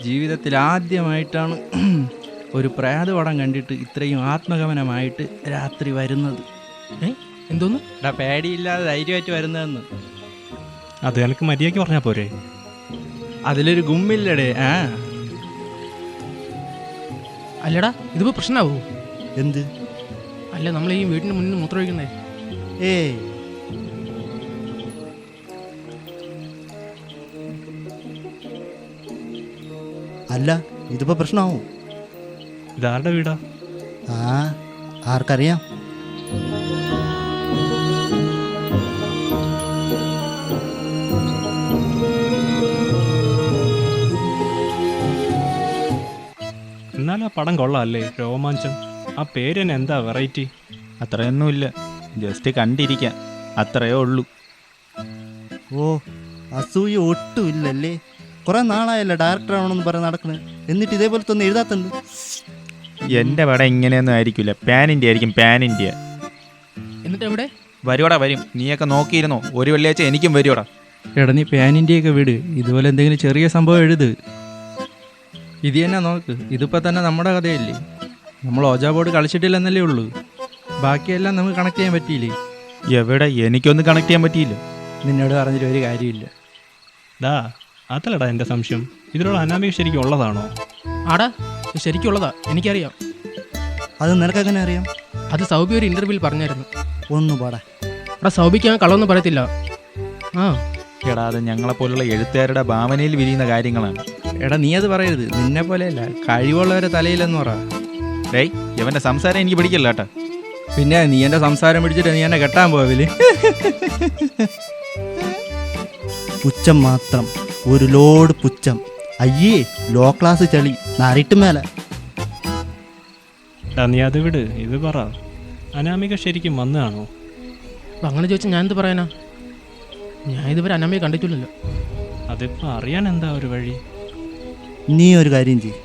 ജീവിതത്തിൽ ആദ്യമായിട്ടാണ് ഒരു പ്രേത പടം കണ്ടിട്ട് ഇത്രയും ആത്മഗമനമായിട്ട് രാത്രി വരുന്നത്. ഏ? എന്തോന്ന്? എടാ പേടിയില്ലാതെ ധൈര്യമായിട്ട് വരുന്നതെന്ന്. അത് എനിക്ക് മര്യാദയ്ക്ക് പറഞ്ഞാൽ പോരെ. അതിലൊരു ഗുമ്മില്ലടേ ആ. അല്ലടാ ഇതിപ്പോ പ്രശ്നമാവൂ എന്ത്? അല്ല നമ്മൾ ഈ വീടിന്റെ മുന്നിൽ മൂത്രമൊഴിക്കുന്നേ. ഏയ്. അല്ല ഇതിപ്പോ പ്രശ്നമാവും? ഇതാരുടെ വീടാ? ആ ആർക്കറിയാം. എന്നാലും ആ പടം കൊള്ളാം അല്ലേ രോമാഞ്ചം? ആ പേര് തന്നെ എന്താ വെറൈറ്റി അത്രയൊന്നുമില്ല. ജസ്റ്റ് കണ്ടിരിക്കാം. അത്രയേ ഉള്ളൂ. ഓ അസൂയ ഒട്ടും ഇല്ലല്ലേ കുറെ നാളായല്ലേ ഡയറക്ടർ ആവണമെന്ന് പറഞ്ഞ് നടക്കുന്നത് എന്നിട്ട് ഇതേപോലെ തന്നെ എഴുതാത്തുണ്ട്? എന്റെ പടം ഇങ്ങനെയൊന്നും ആയിരിക്കില്ല പാൻ ഇന്ത്യ ആയിരിക്കും പാൻ ഇന്ത്യ എന്നിട്ട് എവിടെ? വരുവടാ വരും. നീയൊക്കെ നോക്കിയിരുന്നോ? ഒരു വെള്ളിയാഴ്ച എനിക്കും വരുവടാ. എടാ നീ പാൻ ഇന്ത്യയൊക്കെ വിട്. ഇതുപോലെ എന്തെങ്കിലും ചെറിയ സംഭവം എഴുത്. ഇത് തന്നെ നോക്ക്. ഇതിപ്പോൾ തന്നെ നമ്മുടെ കഥയല്ലേ. നമ്മൾ ഓജാ ബോർഡ് കളിച്ചിട്ടില്ലെന്നല്ലേ ഉള്ളൂ. ബാക്കിയെല്ലാം നമുക്ക് കണക്ട് ചെയ്യാൻ പറ്റിയില്ലേ? എവിടെ? എനിക്കൊന്നും കണക്ട് ചെയ്യാൻ പറ്റിയില്ല. നിന്നോട് പറഞ്ഞിട്ട് ഒരു കാര്യമില്ല. ഡാ അതല്ലടാ എന്റെ സംശയം. ഇതിലുള്ള അനാമിക ശരിക്കും ഉള്ളതാണോ? ആടാ ശരിക്കും ശരിക്കുള്ളതാ. എനിക്കറിയാം. അത് നിനക്കെങ്ങനെ അറിയാം? അത് സൗബി ഒരു ഇന്റർവ്യൂവിൽ പറഞ്ഞായിരുന്നു. ഒന്ന് പാടാ. എടാ സൗബിക്ക് ഞാൻ കള്ളൊന്നും പറയത്തില്ല. ആ. എടാ അത് ഞങ്ങളെപ്പോലുള്ള എഴുത്തുകാരുടെ ഭാവനയിൽ വിരിയുന്ന കാര്യങ്ങളാണ്. എടാ നീ അത് പറയരുത്. നിന്നെ പോലെയല്ല. കഴിവുള്ളവരെ തലയിലെന്ന് പറ. ഡേയ് ഇവന്റെ സംസാരം എനിക്ക് പിടിക്കില്ല കേട്ടാ. പിന്നെ നീ എന്റെ സംസാരം പിടിച്ചിട്ട് നീ എന്നെ കെട്ടാൻ പോവില്ലേ ഉച്ചം മാത്രം. ഒരു ലോഡ് പുച്ഛം. അയ്യേ ലോ ക്ലാസ് ചളി. നാരിട്ട് മേലെ. നീ അത് വിട്. ഇത് പറ. അനാമിക ശരിക്കും വന്നതാണോ? അപ്പൊ അങ്ങനെ ചോദിച്ചാൽ ഞാൻ എന്ത് പറയാനാ? ഞാൻ ഇതുവരെ അനാമിയെ കണ്ടിട്ടില്ലല്ലോ. അതിപ്പോൾ അറിയാൻ എന്താ ഒരു വഴി? നീ ഒരു കാര്യം ചെയ്യ്.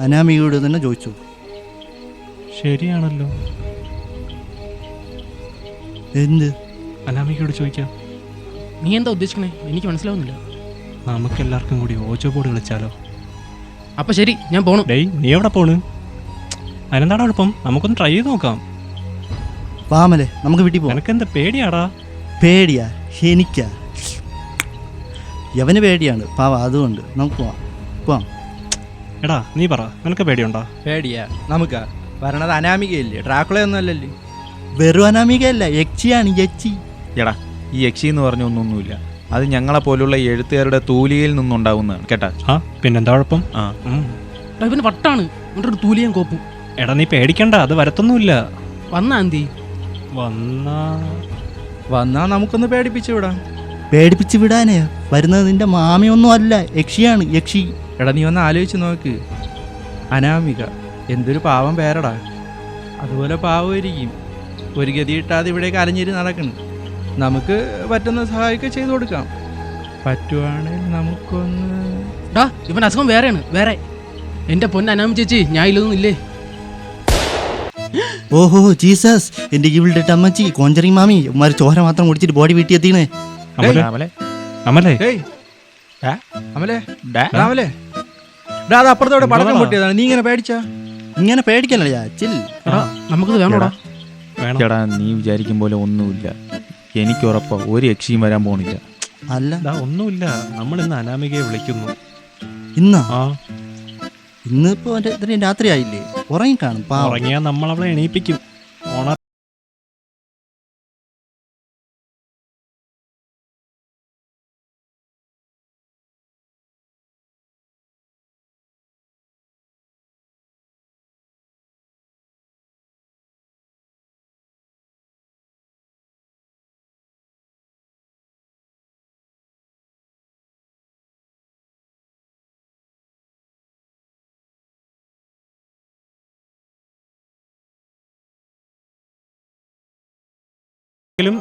അനാമികയോട് തന്നെ ചോദിച്ചു. ശരിയാണല്ലോ. എന്ത്? അനാമികയോട് ചോദിക്കാം. നീ എന്താ ഉദ്ദേശിക്കണേ? എനിക്ക് മനസ്സിലാവുന്നില്ല. നമുക്കെല്ലാവർക്കും കൂടി ഓജോ ബോർഡ് കളിച്ചാലോ? അപ്പൊ ശരി ഞാൻ പോണു. ഡേയ് നീ എവിടെ പോണ്? അതിനെന്താടാ കുഴപ്പം നമുക്കൊന്ന് ട്രൈ ചെയ്ത് നോക്കാം. വാമലെ നമുക്ക് വീട്ടിൽ പോവാം. നിനക്കെന്താ പേടിയാടാ? പേടിയാ എനിക്കാ യവന് പേടിയാണ്. പാവ അതുകൊണ്ട് നമുക്ക് പോവാം. പോവാം. എടാ നീ പറ നിനക്ക് പേടിയുണ്ടോ? പേടിയാ. നമുക്കാ. വരണത് അനാമികയല്ലേ? ഡ്രാക്കുളയൊന്നും അല്ലല്ലേ? വെറും അനാമികയല്ല യക്ഷിയാണ് യക്ഷി എടാ ഈ യക്ഷി എന്ന് പറഞ്ഞ ഒന്നൊന്നുമില്ല അത് ഞങ്ങളെ പോലുള്ള എഴുത്തുകാരുടെ തൂലിയിൽ നിന്നുണ്ടാവുന്നതാണ്. കേട്ടാ? ആ പിന്നെന്താ കുഴപ്പം? ആ. ഉം. എടാ ഇവന് വട്ടാണ്. എന്നിട്ട് ഒരു തൂലിയും കോപ്പും. എടാ നീ പേടിക്കണ്ട അത് വരത്തൊന്നുമില്ല. വന്നാ എന്തി? വന്നാ. വന്നാ നമുക്കൊന്ന് പേടിപ്പിച്ചു വിടാം. പേടിപ്പിച്ച് വിടാനേ? വരുന്നത് നിന്റെ മാമിയൊന്നും അല്ല യക്ഷിയാണ് യക്ഷി. എടാ നീ ഒന്ന് ആലോചിച്ച് നോക്ക്. അനാമിക എന്തൊരു പാവം പേരടാ. അതുപോലെ പാവമായിരിക്കും ഒരു ഗതി കിട്ടാതെ ഇവിടേക്ക് അലഞ്ഞിരി നടക്കണം. നമുക്ക് പറ്റുന്ന സഹായിക്കുക ചെയ്തു കൊടുക്കാം. പറ്റുവാണെങ്കിൽ നമുക്കൊന്ന് ഡാ ഇവൻ അസുഖം വേറെയാണ് വേറെ. എന്റെ പൊന്ന അനാമ ചേച്ചി ഞാൻ ഇല്ലൊന്നും ഇല്ലേ? ഓഹോ ജീസസ്. എന്റെ ഇവിടെ അമ്മച്ചി കോഞ്ചറി മാമി ഉമ്മാര് ചോര മാത്രം കുടിച്ചിട്ട് ബോഡി വീട്ടി എത്തിക്കണേ. നമുക്ക് അമലേ. ഏയ്. ഡാ. അമലേ. ഡാ. ഡാ. അമലേ. ഡാ അത് അപ്പുറത്തോടെ പടക്കം പൊട്ടിയതാണ്. നീ ഇങ്ങനെ പേടിച്ചാ? ഇങ്ങനെ ചിൽ. നമുക്കിത് വേണോടാ? വേണം ചേടാ നീ വിചാരിക്കും പോലെ ഒന്നുമില്ല. എനിക്ക് ഉറപ്പാ ഒരു യക്ഷിയും വരാൻ പോണില്ല. അല്ല. ദാ ഒന്നുമില്ല. നമ്മൾ ഇന്ന് അനാമികയെ വിളിക്കുന്നു. ഇന്നാ? ആ. ഇന്നിപ്പോ രാത്രി ആയില്ലേ ഉറങ്ങിക്കാണും പാവം. ഉറങ്ങിയാൽ നമ്മൾ അവളെ എണീപ്പിക്കും.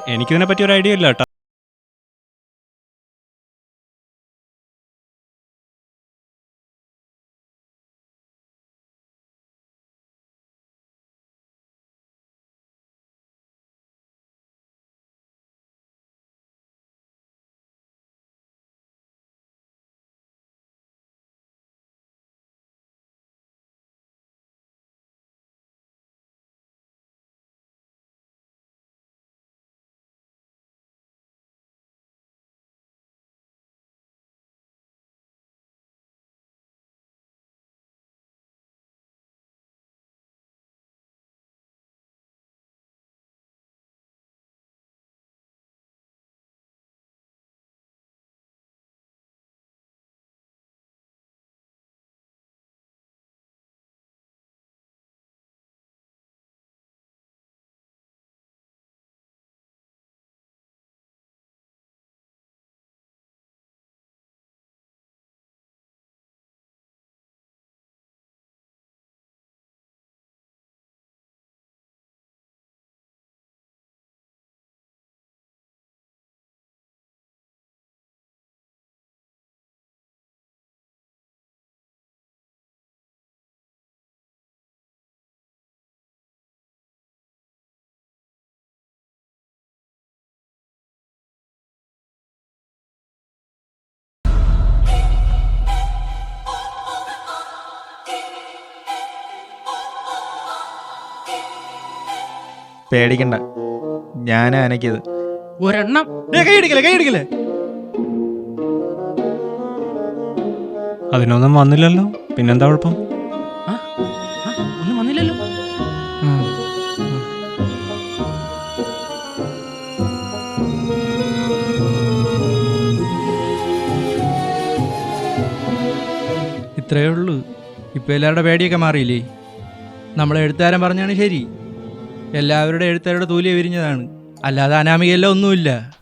എനിക്കിതിനെ പറ്റി ഒരു ഐഡിയ ഇല്ല കേട്ടോ പേടിക്കണ്ട. ഞാനാ അനക്കിയത്. ഒരെണ്ണം. കൈയടിക്കല്ലേ കൈയടിക്കല്ലേ അതിനൊന്നും വന്നില്ലല്ലോ. പിന്നെന്താ കുഴപ്പം? ആ, ഒന്നും വന്നില്ലല്ലോ. ഇത്രയേ ഉള്ളൂ. ഇപ്പം എല്ലാവരുടെ പേടിയൊക്കെ മാറിയില്ലേ? നമ്മളെ എഴുത്തുകാരൻ പറഞ്ഞാണ് ശരി. എല്ലാവരുടെ എഴുത്തരുടെ തൂലിയ വിരിഞ്ഞതാണ്. അല്ലാതെ അനാമികയല്ല ഒന്നുമില്ല.